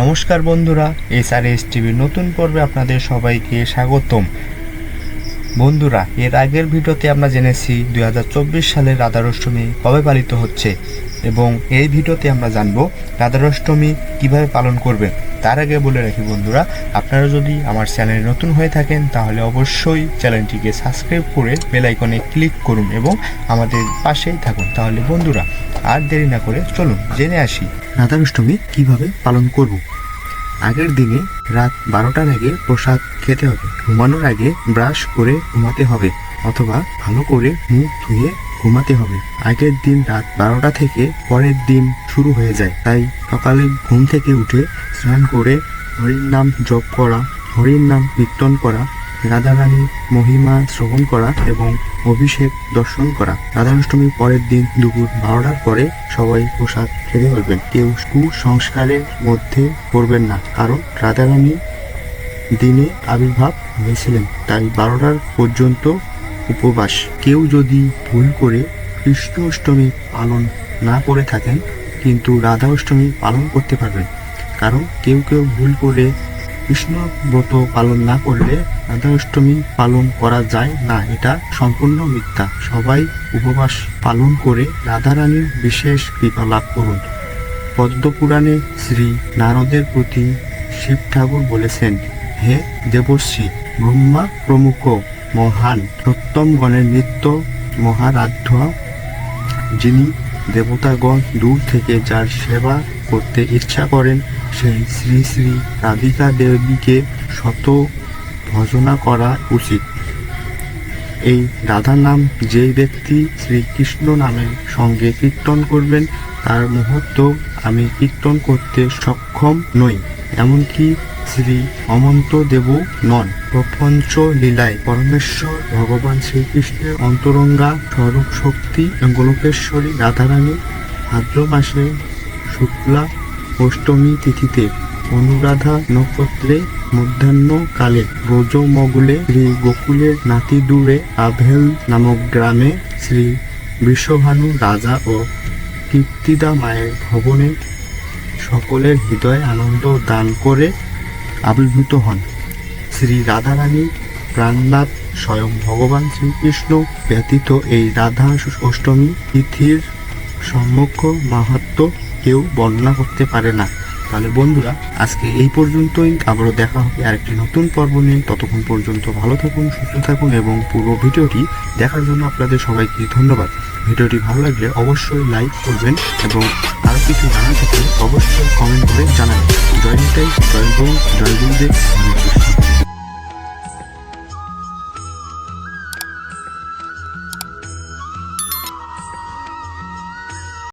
নমস্কার বন্ধুরা, এস আর এস টিভির নতুন পর্বে আপনাদের সবাইকে স্বাগতম। বন্ধুরা, এর আগের ভিডিওতে আমরা জেনেছি দুই সালের রাধারষ্টমী কবে পালিত হচ্ছে। এবং এই ভিডিওতে আমরা জানব রাধারষ্টমী কীভাবে পালন করবেন তার আগে বলে রাখি বন্ধুরা, আপনারা যদি আমার চ্যানেলে নতুন হয়ে থাকেন, তাহলে অবশ্যই চ্যানেলটিকে সাবস্ক্রাইব করে বেল আইকনে ক্লিক করুন এবং আমাদের পাশেই থাকুন। তাহলে বন্ধুরা, আর দেরি না করে চলুন, জেনে আসি রাধারষ্টমী কীভাবে পালন করব। আগের দিনে রাত বারোটার আগে প্রসাদ খেতে হবে, ঘুমানোর আগে ব্রাশ করে ঘুমাতে হবে, অথবা ভালো করে মুখ ধুয়ে ঘুমাতে হবে। আগের দিন রাত বারোটা থেকে পরের দিন শুরু হয়ে যায়। তাই সকালে ঘুম থেকে উঠে স্নান করে হরির নাম জপ করা, হরির নাম কীর্তন করা, রাধারানীর মহিমা শ্রবণ করা এবং অভিষেক দর্শন করা। রাধাষ্টমীর পরের দিন দুপুর বারোটার পরে সবাই প্রসাদ খেতে পারবেন কেউ কুসংস্কারের মধ্যে পড়বেন না, কারণ রাধারানী দিনে আবির্ভাব হয়েছিলেন। তাই বারোটার পর্যন্ত উপবাস। কেউ যদি ভুল করে কৃষ্ণ অষ্টমী পালন না করে থাকেন, কিন্তু রাধা অষ্টমী পালন করতে পারবেন। কারণ কেউ কেউ ভুল করে কৃষ্ণ ব্রত পালন না করলে রাধা অষ্টমী পালন করা যায় না। এটা সম্পূর্ণ মিথ্যা। সবাই উপবাস পালন করে রাধারানীর বিশেষ কৃপা লাভ করুন। পদ্মপুরাণে শ্রী নারদের প্রতি শিব ঠাকুর বলেছেন, হে দেবশ্রী, ব্রহ্মা প্রমুখ মহান সত্যমগণের নিত্য মহারাধ্য, যিনি দেবতাগণ দূর থেকে যার সেবা করতে ইচ্ছা করেন, সেই শ্রী শ্রী রাধিকা দেবীকে শত ভজনা করা উচিত। এই রাধা নাম যে ব্যক্তি শ্রীকৃষ্ণ নামের সঙ্গে কীর্তন করবেন, তার মুহূর্ত আমি কীর্তন করতে সক্ষম নই। এমনকি শ্রী অমন্ত দেব নন, প্রপঞ্চ লীলায় পরমেশ্বর ভগবান শ্রীকৃষ্ণের অন্তরঙ্গা স্বরূপ শক্তি গোলকেশ্বরী রাধারানী ভাদ্র মাসে শুক্লা অষ্টমী তিথিতে অনুরাধা নক্ষত্রে মধ্যাহ্নকালে ব্রজমগুলে শ্রী গোকুলের নাতি দূরে আভেল নামক গ্রামে শ্রী বিশ্বভানু রাজা ও কীর্তিদা মায়ের ভবনে সকলের হৃদয়ে আনন্দ দান করে আবির্ভূত হন। শ্রী রাধারানী প্রাণনাথ স্বয়ং ভগবান শ্রীকৃষ্ণ ব্যতীত এই রাধা অষ্টমী তিথির সম্মুখ মাহাত্ম কেউ বর্ণনা করতে পারে না। তাহলে বন্ধুরা, আজকে এই পর্যন্তই। আবারও দেখা হবে আরেকটি নতুন পর্ব নিয়ে। ততক্ষণ পর্যন্ত ভালো থাকুন, সুস্থ থাকুন এবং পুরো ভিডিওটি দেখার জন্য আপনাদের সবাইকে ধন্যবাদ। ভিডিওটি ভালো লাগলে অবশ্যই লাইক করবেন এবং আরও কিছু জানার থাকলে অবশ্যই কমেন্ট করে জানাবেন। Driving Face, driving Ball, Dragon Dick.